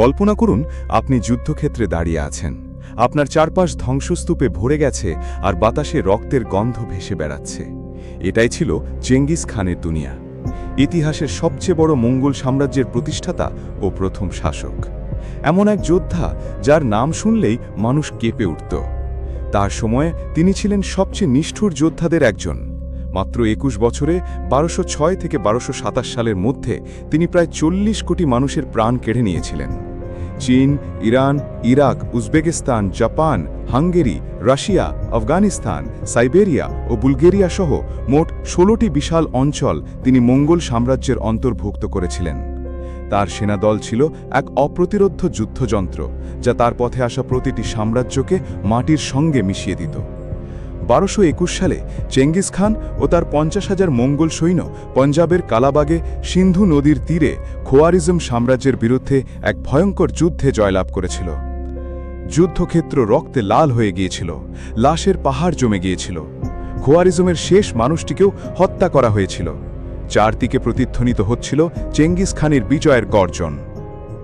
কল্পনা করুন, আপনি যুদ্ধক্ষেত্রে দাঁড়িয়ে আছেন। আপনার চারপাশ ধ্বংসস্তূপে ভরে গেছে আর বাতাসে রক্তের গন্ধ ভেসে বেড়াচ্ছে। এটাই ছিল চেঙ্গিস খানের দুনিয়া। ইতিহাসের সবচেয়ে বড় মঙ্গল সাম্রাজ্যের প্রতিষ্ঠাতা ও প্রথম শাসক। এমন এক যোদ্ধা যার নাম শুনলেই মানুষ কেঁপে উঠত। তার সময়ে তিনি ছিলেন সবচেয়ে নিষ্ঠুর যোদ্ধাদের একজন। মাত্র একুশ বছরে বারোশো ছয় থেকে বারোশো সাতাশ সালের মধ্যে তিনি প্রায় চল্লিশ কোটি মানুষের প্রাণ কেড়ে নিয়েছিলেন। চীন, Iran, Iraq, Uzbekistan, Japan, Hungary, Russia, Afghanistan, Siberia ও বুলগেরিয়া সহ মোট ষোলোটি বিশাল অঞ্চল তিনি মঙ্গল সাম্রাজ্যের অন্তর্ভুক্ত করেছিলেন। তার সেনাদল ছিল এক অপ্রতিরোধ্য যুদ্ধযন্ত্র, যা তার পথে আসা প্রতিটি সাম্রাজ্যকে মাটির সঙ্গে মিশিয়ে দিত। বারোশো একুশ সালে চেঙ্গিস খান ও তার পঞ্চাশ হাজার মঙ্গল সৈন্য পঞ্জাবের কালাবাগে সিন্ধু নদীর তীরে খোয়ারিজম সাম্রাজ্যের বিরুদ্ধে এক ভয়ঙ্কর যুদ্ধে জয়লাভ করেছিল। যুদ্ধক্ষেত্র রক্তে লাল হয়ে গিয়েছিল, লাশের পাহাড় জমে গিয়েছিল। খোয়ারিজমের শেষ মানুষটিকেও হত্যা করা হয়েছিল। চারদিকে প্রতিধ্বনিত হচ্ছিল চেঙ্গিস খানের বিজয়ের গর্জন।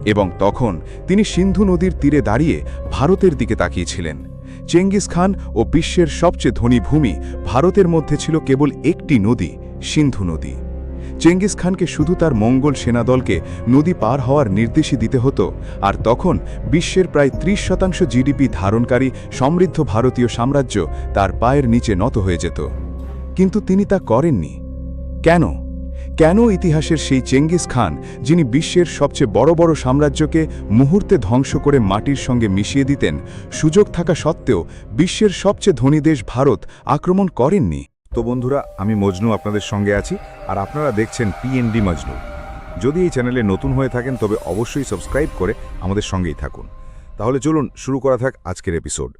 এবং তখন তিনি সিন্ধু নদীর তীরে দাঁড়িয়ে ভারতের দিকে তাকিয়েছিলেন। চেঙ্গিস খান ও বিশ্বের সবচেয়ে ধনী ভূমি ভারতের মধ্যে ছিল কেবল একটি নদী, সিন্ধু নদী। চেঙ্গিস খানকে শুধু তার মঙ্গল সেনাদলকে নদী পার হওয়ার নির্দেশই দিতে হতো, আর তখন বিশ্বের প্রায় ত্রিশ শতাংশ জিডিপি ধারণকারী সমৃদ্ধ ভারতীয় সাম্রাজ্য তার পায়ের নিচে নত হয়ে যেত। কিন্তু তিনি তা করেননি। কেন? কেন ইতিহাসের সেই চেঙ্গিস খান, যিনি বিশ্বের সবচেয়ে বড় বড় সাম্রাজ্যকে মুহূর্তে ধ্বংস করে মাটির সঙ্গে মিশিয়ে দিতেন, সুযোগ থাকা সত্ত্বেও বিশ্বের সবচেয়ে ধনী দেশ ভারত আক্রমণ করেননি। তো বন্ধুরা, আমি মজনু আপনাদের সঙ্গে আছি, আর আপনারা দেখছেন পিএনডি মজনু। যদি এই চ্যানেলে নতুন হয়ে থাকেন, তবে অবশ্যই সাবস্ক্রাইব করে আমাদের সঙ্গেই থাকুন। তাহলে চলুন, শুরু করা থাক আজকের এপিসোড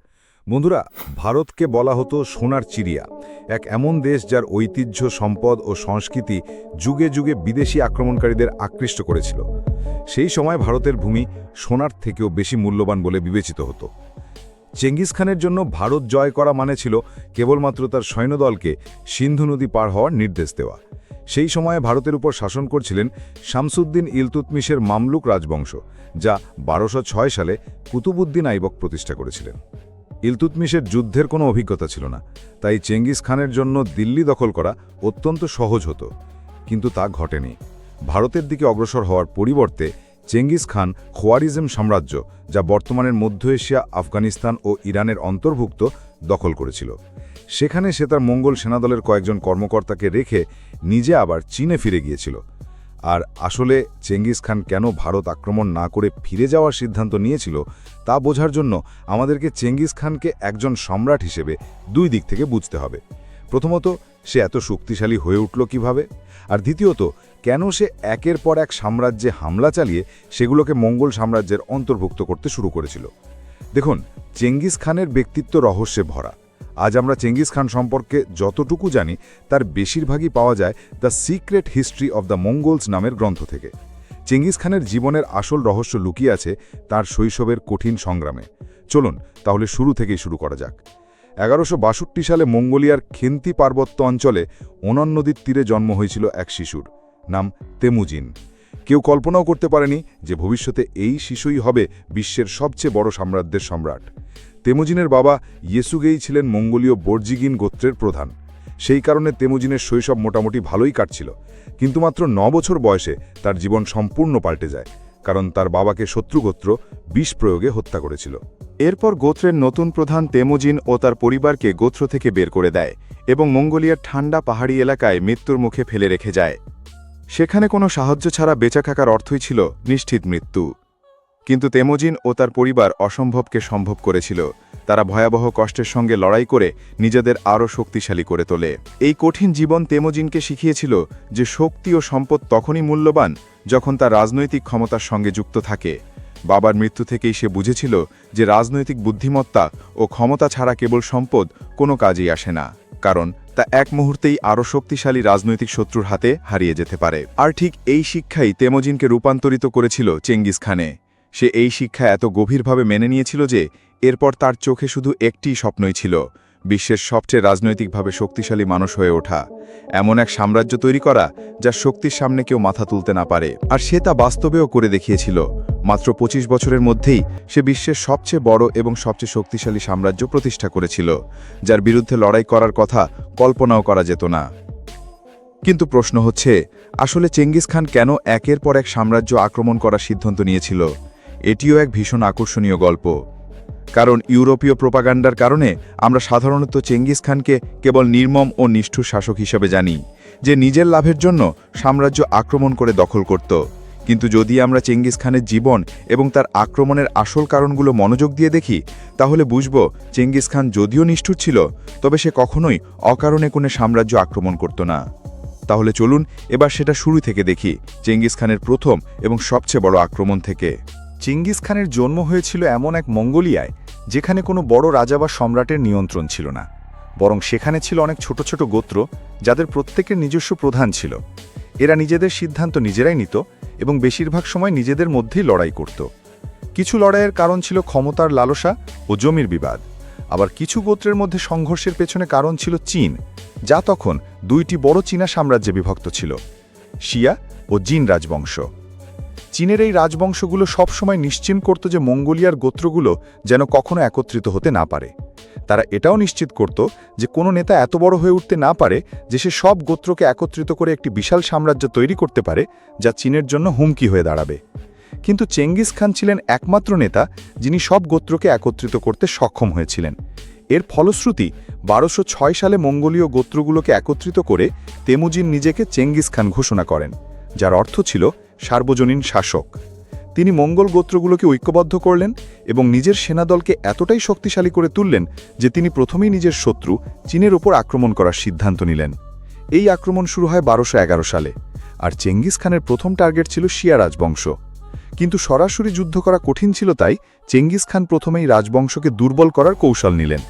বন্ধুরা, ভারতকে বলা হতো সোনার চিড়িয়া, এক এমন দেশ যার ঐতিহ্য, সম্পদ ও সংস্কৃতি যুগে যুগে বিদেশি আক্রমণকারীদের আকৃষ্ট করেছিল। সেই সময় ভারতের ভূমি সোনার থেকেও বেশি মূল্যবান বলে বিবেচিত হতো। চেঙ্গিস খানের জন্য ভারত জয় করা মানে ছিল কেবলমাত্র তার সৈন্যদলকে সিন্ধু নদী পার হওয়ার নির্দেশ দেওয়া। সেই সময়ে ভারতের উপর শাসন করছিলেন শামসুদ্দিন ইলতুতমিশের মামলুক রাজবংশ, যা বারোশো সালে কুতুবুদ্দিন আইবক প্রতিষ্ঠা করেছিলেন। ইলতুতমিশের যুদ্ধের কোনো অভিজ্ঞতা ছিল না, তাই চেঙ্গিস খানের জন্য দিল্লি দখল করা অত্যন্ত সহজ হতো। কিন্তু তা ঘটেনি। ভারতের দিকে অগ্রসর হওয়ার পরিবর্তে চেঙ্গিস খান খোয়ারিজম সাম্রাজ্য, যা বর্তমানের মধ্য এশিয়া, আফগানিস্তান ও ইরানের অন্তর্ভুক্ত, দখল করেছিল। সেখানে সে তার মঙ্গল সেনাদলের কয়েকজন কর্মকর্তাকে রেখে নিজে আবার চীনে ফিরে গিয়েছিল। আর আসলে চেঙ্গিস খান কেন ভারত আক্রমণ না করে ফিরে যাওয়ার সিদ্ধান্ত নিয়েছিল তা বোঝার জন্য আমাদেরকে চেঙ্গিস খানকে একজন সম্রাট হিসেবে দুই দিক থেকে বুঝতে হবে। প্রথমত, সে এত শক্তিশালী হয়ে উঠল কীভাবে? আর দ্বিতীয়ত, কেন সে একের পর এক সাম্রাজ্যে হামলা চালিয়ে সেগুলোকে মঙ্গল সাম্রাজ্যের অন্তর্ভুক্ত করতে শুরু করেছিল? দেখুন, চেঙ্গিস খানের ব্যক্তিত্ব রহস্যে ভরা। আজ আমরা চেঙ্গিস খান সম্পর্কে যতটুকু জানি, তার বেশিরভাগই পাওয়া যায় the secret history of the Mongols নামের গ্রন্থ থেকে। চেঙ্গিস খানের জীবনের আসল রহস্য লুকিয়ে আছে তার শৈশবের কঠিন সংগ্রামে। চলুন, তাহলে শুরু থেকেই শুরু করা যাক। এগারোশো সালে মঙ্গোলিয়ার খেন্তি পার্বত্য অঞ্চলে ওনন নদীর তীরে জন্ম হয়েছিল এক শিশুর নাম তেমুজিন। কেউ কল্পনাও করতে পারেনি যে ভবিষ্যতে এই শিশুই হবে বিশ্বের সবচেয়ে বড় সাম্রাজ্যের সম্রাট। তেমুজিনের বাবা ইয়েসুগেই ছিলেন মঙ্গোলীয় বর্জিগিন গোত্রের প্রধান। সেই কারণে তেমুজিনের শৈশব মোটামুটি ভালোই কাটছিল। কিন্তু মাত্র ন বছর বয়সে তার জীবন সম্পূর্ণ পাল্টে যায়, কারণ তার বাবাকে শত্রুগোত্র বিষ প্রয়োগে হত্যা করেছিল। এরপর গোত্রের নতুন প্রধান তেমুজিন ও তার পরিবারকে গোত্র থেকে বের করে দেয় এবং মঙ্গোলিয়ার ঠান্ডা পাহাড়ি এলাকায় মৃত্যুর মুখে ফেলে রেখে যায়। সেখানে কোনো সাহায্য ছাড়া বেঁচে থাকার অর্থই ছিল নিশ্চিত মৃত্যু। কিন্তু তেমোজিন ও তার পরিবার অসম্ভবকে সম্ভব করেছিল। তারা ভয়াবহ কষ্টের সঙ্গে লড়াই করে নিজেদের আরও শক্তিশালী করে তোলে। এই কঠিন জীবন তেমোজিনকে শিখিয়েছিল যে শক্তি ও সম্পদ তখনই মূল্যবান যখন তা রাজনৈতিক ক্ষমতার সঙ্গে যুক্ত থাকে। বাবার মৃত্যু থেকেই সে বুঝেছিল যে রাজনৈতিক বুদ্ধিমত্তা ও ক্ষমতা ছাড়া কেবল সম্পদ কোনো কাজেই আসে না, কারণ তা এক মুহূর্তেই আরও শক্তিশালী রাজনৈতিক শত্রুর হাতে হারিয়ে যেতে পারে। আর ঠিক এই শিক্ষাই তেমোজিনকে রূপান্তরিত করেছিল চেঙ্গিস খানে। সে এই শিক্ষা এত গভীরভাবে মেনে নিয়েছিল যে এরপর তার চোখে শুধু একটি স্বপ্নই ছিল, বিশ্বের সবচেয়ে রাজনৈতিকভাবে শক্তিশালী মানুষ হয়ে ওঠা। এমন এক সাম্রাজ্য তৈরি করা যা শক্তির সামনে কেউ মাথা তুলতে না পারে। আর সে তা বাস্তবেও করে দেখিয়েছিল। মাত্র ২৫ বছরের মধ্যেই সে বিশ্বের সবচেয়ে বড় এবং সবচেয়ে শক্তিশালী সাম্রাজ্য প্রতিষ্ঠা করেছিল, যার বিরুদ্ধে লড়াই করার কথা কল্পনাও করা যেত না। কিন্তু প্রশ্ন হচ্ছে, আসলে চেঙ্গিস খান কেন একের পর এক সাম্রাজ্য আক্রমণ করার সিদ্ধান্ত নিয়েছিল? এটিও এক ভীষণ আকর্ষণীয় গল্প। কারণ ইউরোপীয় প্রোপাগান্ডার কারণে আমরা সাধারণত চেঙ্গিস খানকে কেবল নির্মম ও নিষ্ঠুর শাসক হিসেবে জানি, যে নিজের লাভের জন্য সাম্রাজ্য আক্রমণ করে দখল করত। কিন্তু যদি আমরা চেঙ্গিস খানের জীবন এবং তার আক্রমণের আসল কারণগুলো মনোযোগ দিয়ে দেখি, তাহলে বুঝব চেঙ্গিস খান যদিও নিষ্ঠুর ছিল, তবে সে কখনোই অকারণে কোনো সাম্রাজ্য আক্রমণ করত না। তাহলে চলুন এবার সেটা শুরু থেকে দেখি, চেঙ্গিস খানের প্রথম এবং সবচেয়ে বড় আক্রমণ থেকে। চিঙ্গিস খানের জন্ম হয়েছিল এমন এক মঙ্গোলিয়ায়, যেখানে কোনো বড় রাজা বা সম্রাটের নিয়ন্ত্রণ ছিল না। বরং সেখানে ছিল অনেক ছোট ছোট গোত্র, যাদের প্রত্যেকের নিজস্ব প্রধান ছিল। এরা নিজেদের সিদ্ধান্ত নিজেরাই নিত এবং বেশিরভাগ সময় নিজেদের মধ্যেই লড়াই করত। কিছু লড়াইয়ের কারণ ছিল ক্ষমতার লালসা ও জমির বিবাদ। আবার কিছু গোত্রের মধ্যে সংঘর্ষের পেছনে কারণ ছিল চীন, যা তখন দুইটি বড় চীনা সাম্রাজ্যে বিভক্ত ছিল, শিয়া ও জিন রাজবংশ। চীনের এই রাজবংশগুলো সবসময় নিশ্চিত করত যে মঙ্গোলিয়ার গোত্রগুলো যেন কখনো একত্রিত হতে না পারে। তারা এটাও নিশ্চিত করত যে কোনো নেতা এত বড় হয়ে উঠতে না পারে যে সে সব গোত্রকে একত্রিত করে একটি বিশাল সাম্রাজ্য তৈরি করতে পারে, যা চীনের জন্য হুমকি হয়ে দাঁড়াবে। কিন্তু চেঙ্গিস খান ছিলেন একমাত্র নেতা যিনি সব গোত্রকে একত্রিত করতে সক্ষম হয়েছিলেন। এর ফলশ্রুতি বারোশো সালে মঙ্গোলীয় গোত্রগুলোকে একত্রিত করে তেমুজিন নিজেকে চেঙ্গিস খান ঘোষণা করেন। যার অর্থ ছিল সার্বজনীন শাসক। তিনি মঙ্গল গোত্রগুলোকে ঐক্যবদ্ধ করলেন এবং নিজের সেনাদলকে এতটাই শক্তিশালী করে তুললেন যে তিনি প্রথমেই নিজের শত্রু চীনের ওপর আক্রমণ করার সিদ্ধান্ত নিলেন। এই আক্রমণ শুরু হয় বারোশো সালে, আর চেঙ্গিস খানের প্রথম টার্গেট ছিল শিয়া রাজবংশ। কিন্তু সরাসরি যুদ্ধ করা কঠিন ছিল তাই চেঙ্গিস খান প্রথমেই রাজবংশকে দুর্বল করার কৌশল নিলেন।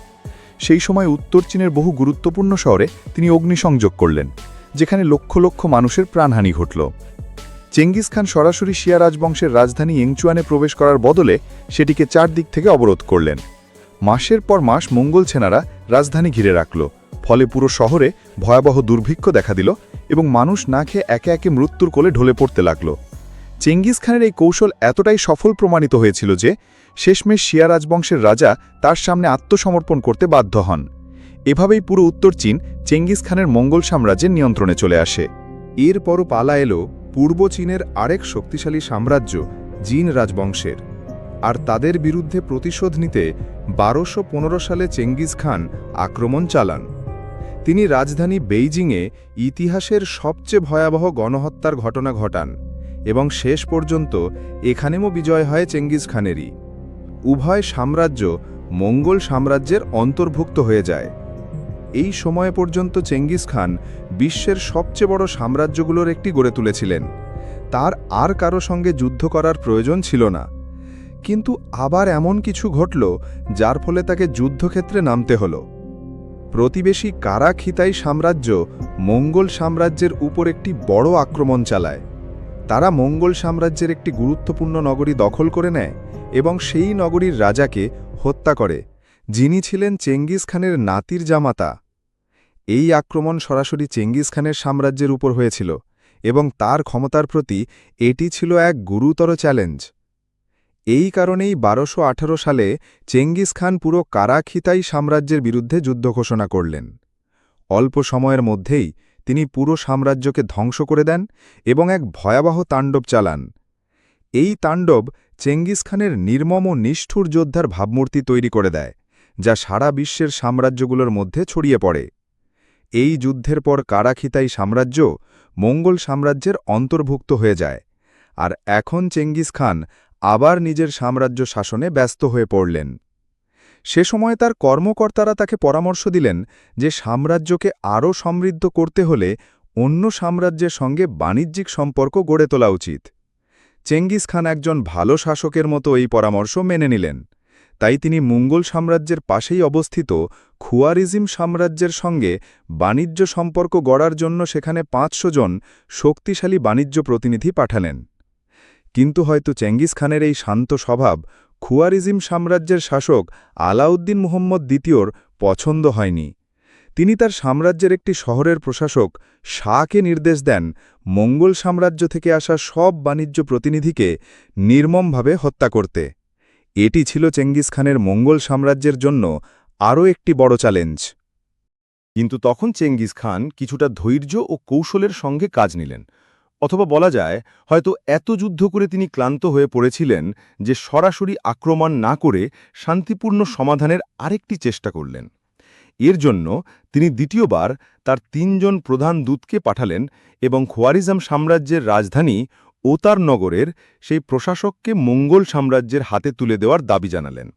সেই সময় উত্তর চীনের বহু গুরুত্বপূর্ণ শহরে তিনি অগ্নিসংযোগ করলেন। যেখানে লক্ষ লক্ষ মানুষের প্রাণহানি ঘটল। চেঙ্গিস খান সরাসরি শিয়া রাজবংশের রাজধানী ইংচুয়ানে প্রবেশ করার বদলে সেটিকে চারদিক থেকে অবরোধ করলেন। মাসের পর মাস মঙ্গল সেনারা রাজধানী ঘিরে রাখল, ফলে পুরো শহরে ভয়াবহ দুর্ভিক্ষ দেখা দিল এবং মানুষ না খেয়ে একে একে মৃত্যুর কোলে ঢলে পড়তে লাগল। চেঙ্গিস খানের এই কৌশল এতটাই সফল প্রমাণিত হয়েছিল যে শেষমেশ শিয়া রাজবংশের রাজা তার সামনে আত্মসমর্পণ করতে বাধ্য হন। এভাবেই পুরো উত্তর চীন চেঙ্গিস খানের মঙ্গল সাম্রাজ্যের নিয়ন্ত্রণে চলে আসে। এরপরও পালা এলো পূর্ব চীনের আরেক শক্তিশালী সাম্রাজ্য জিন রাজবংশের। আর তাদের বিরুদ্ধে প্রতিশোধ নিতে বারোশো সালে চেঙ্গিস খান আক্রমণ চালান। তিনি রাজধানী বেইজিংয়ে ইতিহাসের সবচেয়ে ভয়াবহ গণহত্যার ঘটনা ঘটান এবং শেষ পর্যন্ত এখানেও বিজয় হয় চেঙ্গিস খানেরই। উভয় সাম্রাজ্য মঙ্গল সাম্রাজ্যের অন্তর্ভুক্ত হয়ে যায়। এই সময় পর্যন্ত চেঙ্গিস খান বিশ্বের সবচেয়ে বড় সাম্রাজ্যগুলোর একটি গড়ে তুলেছিলেন। তার আর কারও সঙ্গে যুদ্ধ করার প্রয়োজন ছিল না। কিন্তু আবার এমন কিছু ঘটল, যার ফলে তাকে যুদ্ধক্ষেত্রে নামতে হল। প্রতিবেশী কারাখিতাই সাম্রাজ্য মঙ্গল সাম্রাজ্যের উপর একটি বড় আক্রমণ চালায়। তারা মঙ্গল সাম্রাজ্যের একটি গুরুত্বপূর্ণ নগরী দখল করে নেয় এবং সেই নগরীর রাজাকে হত্যা করে। যিনি ছিলেন চেঙ্গিস খানের নাতির জামাতা। এই আক্রমণ সরাসরি চেঙ্গিস খানের সাম্রাজ্যের উপর হয়েছিল এবং তার ক্ষমতার প্রতি এটি ছিল এক গুরুতর চ্যালেঞ্জ। এই কারণেই বারোশো সালে চেঙ্গিস খান পুরো কারাখিতাই সাম্রাজ্যের বিরুদ্ধে যুদ্ধ ঘোষণা করলেন। অল্প সময়ের মধ্যেই তিনি পুরো সাম্রাজ্যকে ধ্বংস করে দেন এবং এক ভয়াবহ তাণ্ডব চালান। এই তাণ্ডব চেঙ্গিস খানের নির্মম ও নিষ্ঠুর যোদ্ধার ভাবমূর্তি তৈরি করে দেয়। যা সারা বিশ্বের সাম্রাজ্যগুলোর মধ্যে ছড়িয়ে পড়ে। এই যুদ্ধের পর কারাখিতাই সাম্রাজ্য মঙ্গল সাম্রাজ্যের অন্তর্ভুক্ত হয়ে যায়, আর এখন চেঙ্গিস খান আবার নিজের সাম্রাজ্য শাসনে ব্যস্ত হয়ে পড়লেন। সে সময় তার কর্মকর্তারা তাকে পরামর্শ দিলেন যে সাম্রাজ্যকে আরও সমৃদ্ধ করতে হলে অন্য সাম্রাজ্যের সঙ্গে বাণিজ্যিক সম্পর্ক গড়ে তোলা উচিত। চেঙ্গিস খান একজন ভালো শাসকের মতো এই পরামর্শ মেনে নিলেন। তাই তিনি মঙ্গল সাম্রাজ্যের পাশেই অবস্থিত খুয়ারিজিম সাম্রাজ্যের সঙ্গে বাণিজ্য সম্পর্ক গড়ার জন্য সেখানে পাঁচশো জন শক্তিশালী বাণিজ্য প্রতিনিধি পাঠালেন। কিন্তু হয়তো চেঙ্গিস খানের এই শান্ত স্বভাব খুয়ারিজিম সাম্রাজ্যের শাসক আলাউদ্দিন মুহম্মদ দ্বিতীয়র পছন্দ হয়নি। তিনি তার সাম্রাজ্যের একটি শহরের প্রশাসক শাহকে নির্দেশ দেন মঙ্গল সাম্রাজ্য থেকে আসা সব বাণিজ্য প্রতিনিধিকে নির্মমভাবে হত্যা করতে। এটি ছিল চেঙ্গিস খানের মঙ্গল সাম্রাজ্যের জন্য আরও একটি বড় চ্যালেঞ্জ। কিন্তু তখন চেঙ্গিস খান কিছুটা ধৈর্য ও কৌশলের সঙ্গে কাজ নিলেন। অথবা বলা যায়, হয়তো এত যুদ্ধ করে তিনি ক্লান্ত হয়ে পড়েছিলেন যে সরাসরি আক্রমণ না করে শান্তিপূর্ণ সমাধানের আরেকটি চেষ্টা করলেন। এর জন্য তিনি দ্বিতীয়বার তার তিনজন প্রধান দূতকে পাঠালেন এবং খোয়ারিজম সাম্রাজ্যের রাজধানী ওতার নগরের সেই প্রশাসককে মঙ্গল সাম্রাজ্যের হাতে তুলে দেওয়ার দাবি জানালেন,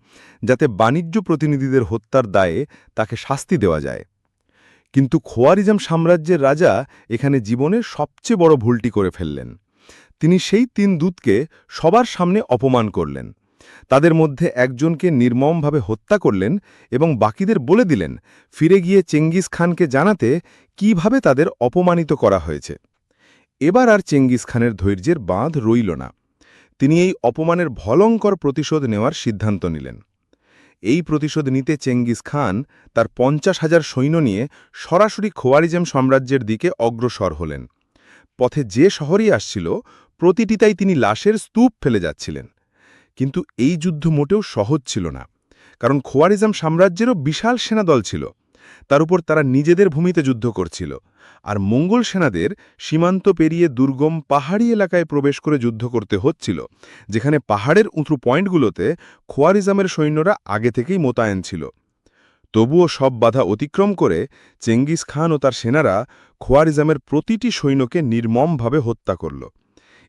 যাতে বাণিজ্য প্রতিনিধিদের হত্যার দায়ে তাকে শাস্তি দেওয়া যায়। কিন্তু খোয়ারিজম সাম্রাজ্যের রাজা এখানে জীবনের সবচেয়ে বড় ভুলটি করে ফেললেন। তিনি সেই তিন দূতকে সবার সামনে অপমান করলেন। তাদের মধ্যে একজনকে নির্মমভাবে হত্যা করলেন এবং বাকিদের বলে দিলেন, ফিরে গিয়ে চেঙ্গিস খানকে জানাতে কীভাবে তাদের অপমানিত করা হয়েছে? এবার আর চেঙ্গিস খানের ধৈর্যের বাঁধ রইল না। তিনি এই অপমানের ভলঙ্কর প্রতিশোধ নেওয়ার সিদ্ধান্ত নিলেন। এই প্রতিশোধ নিতে চেঙ্গিস খান তার পঞ্চাশ হাজার সৈন্য নিয়ে সরাসরি খোয়ারিজম সাম্রাজ্যের দিকে অগ্রসর হলেন। পথে যে শহরই আসছিল, প্রতিটিতাই তিনি লাশের স্তূপ ফেলে যাচ্ছিলেন। কিন্তু এই যুদ্ধ মোটেও সহজ ছিল না, কারণ খোয়ারিজম সাম্রাজ্যেরও বিশাল সেনাদল ছিল। তার উপর তারা নিজেদের ভূমিতে যুদ্ধ করছিল। আর মঙ্গল সেনাদের সীমান্ত পেরিয়ে দুর্গম পাহাড়ি এলাকায় প্রবেশ করে যুদ্ধ করতে হচ্ছিল, যেখানে পাহাড়ের উঁচু পয়েন্টগুলোতে খোয়ারিজমের সৈন্যরা আগে থেকেই মোতায়েন ছিল। তবুও সব বাধা অতিক্রম করে চেঙ্গিস খান ও তার সেনারা খোয়ারিজমের প্রতিটি সৈন্যকে নির্মমভাবে হত্যা করল।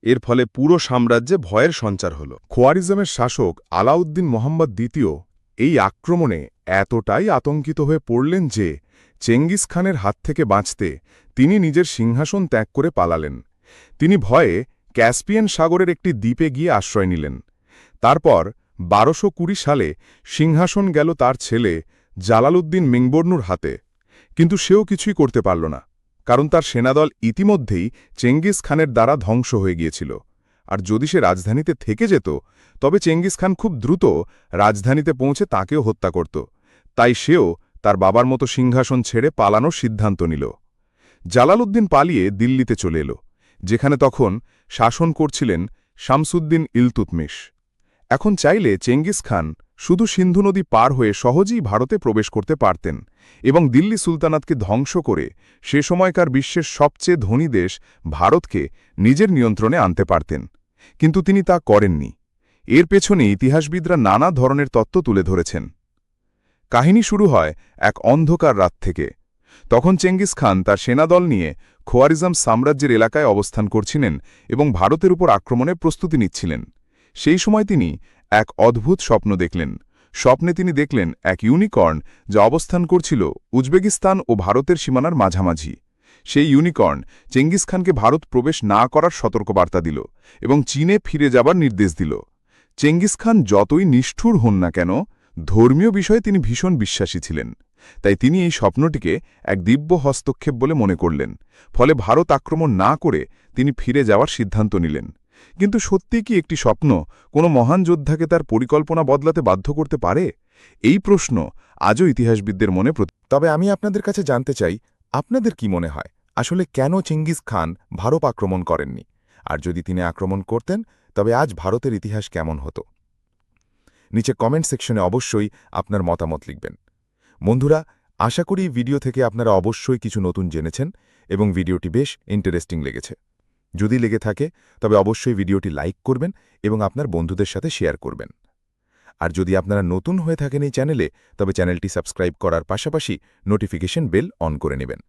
এর ফলে পুরো সাম্রাজ্যে ভয়ের সঞ্চার হল। খোয়ারিজমের শাসক আলাউদ্দিন মোহাম্মদ দ্বিতীয় এই আক্রমণে এতটাই আতঙ্কিত হয়ে পড়লেন যে চেঙ্গিস খানের হাত থেকে বাঁচতে তিনি নিজের সিংহাসন ত্যাগ করে পালালেন। তিনি ভয়ে ক্যাসপিয়ান সাগরের একটি দ্বীপে গিয়ে আশ্রয় নিলেন। তারপর বারোশো সালে সিংহাসন গেল তার ছেলে জালালউদ্দিন মিংবর্নুর হাতে। কিন্তু সেও কিছুই করতে পারল না, কারণ তার সেনাদল ইতিমধ্যেই চেঙ্গিস খানের দ্বারা ধ্বংস হয়ে গিয়েছিল। আর যদি সে রাজধানীতে থেকে যেত, তবে চেঙ্গিস খান খুব দ্রুত রাজধানীতে পৌঁছে তাকেও হত্যা করত। তাই সেও তার বাবার মতো সিংহাসন ছেড়ে পালানোর সিদ্ধান্ত নিল। জালালউদ্দিন পালিয়ে দিল্লিতে চলে এলো, যেখানে তখন শাসন করছিলেন শামসুদ্দিন ইলতুতমিশ। এখন চাইলে চেঙ্গিস খান শুধু সিন্ধু নদী পার হয়ে সহজেই ভারতে প্রবেশ করতে পারতেন এবং দিল্লি সুলতানাতকে ধ্বংস করে সে সময়কার বিশ্বের সবচেয়ে ধনী দেশ ভারতকে নিজের নিয়ন্ত্রণে আনতে পারতেন। কিন্তু তিনি তা করেননি। এর পেছনে ইতিহাসবিদরা নানা ধরনের তত্ত্ব তুলে ধরেছেন। কাহিনী শুরু হয় এক অন্ধকার রাত থেকে। তখন চেঙ্গিস খান তার সেনাদল নিয়ে খোয়ারিজম সাম্রাজ্যের এলাকায় অবস্থান করছিলেন এবং ভারতের উপর আক্রমণের প্রস্তুতি নিচ্ছিলেন। সেই সময় তিনি এক অদ্ভুত স্বপ্ন দেখলেন। স্বপ্নে তিনি দেখলেন এক ইউনিকর্ন যা অবস্থান করছিল উজবেকিস্তান ও ভারতের সীমানার মাঝামাঝি। সেই ইউনিকর্ন চেঙ্গিস খানকে ভারত প্রবেশ না করার সতর্কবার্তা দিল এবং চীনে ফিরে যাবার নির্দেশ দিল। চেঙ্গিস খান যতই নিষ্ঠুর হন না কেন, ধর্মীয় বিষয়ে তিনি ভীষণ বিশ্বাসী ছিলেন। তাই তিনি এই স্বপ্নটিকে এক দিব্য হস্তক্ষেপ বলে মনে করলেন। ফলে ভারত আক্রমণ না করে তিনি ফিরে যাওয়ার সিদ্ধান্ত নিলেন। কিন্তু সত্যি কি একটি স্বপ্ন কোনো মহান যোদ্ধাকে তার পরিকল্পনা বদলাতে বাধ্য করতে পারে? এই প্রশ্ন আজও ইতিহাসবিদদের মনে তবে আমি আপনাদের কাছে জানতে চাই আপনাদের কি মনে হয়, আসলে কেন চেঙ্গিস খান ভারত আক্রমণ করেননি? আর যদি তিনি আক্রমণ করতেন, তবে আজ ভারতের ইতিহাস কেমন হতো? নিচে কমেন্ট সেকশনে অবশ্যই আপনার মতামত লিখবেন। বন্ধুরা, আশা করি ভিডিও থেকে আপনারা অবশ্যই কিছু নতুন জেনেছেন এবং ভিডিওটি বেশ ইন্টারেস্টিং লেগেছে। যদি লেগে থাকে, তবে অবশ্যই ভিডিওটি লাইক করবেন এবং আপনার বন্ধুদের সাথে শেয়ার করবেন। আর যদি আপনারা নতুন হয়ে থাকেন এই চ্যানেলে, তবে চ্যানেলটি সাবস্ক্রাইব করার পাশাপাশি নোটিফিকেশন বেল অন করে নেবেন।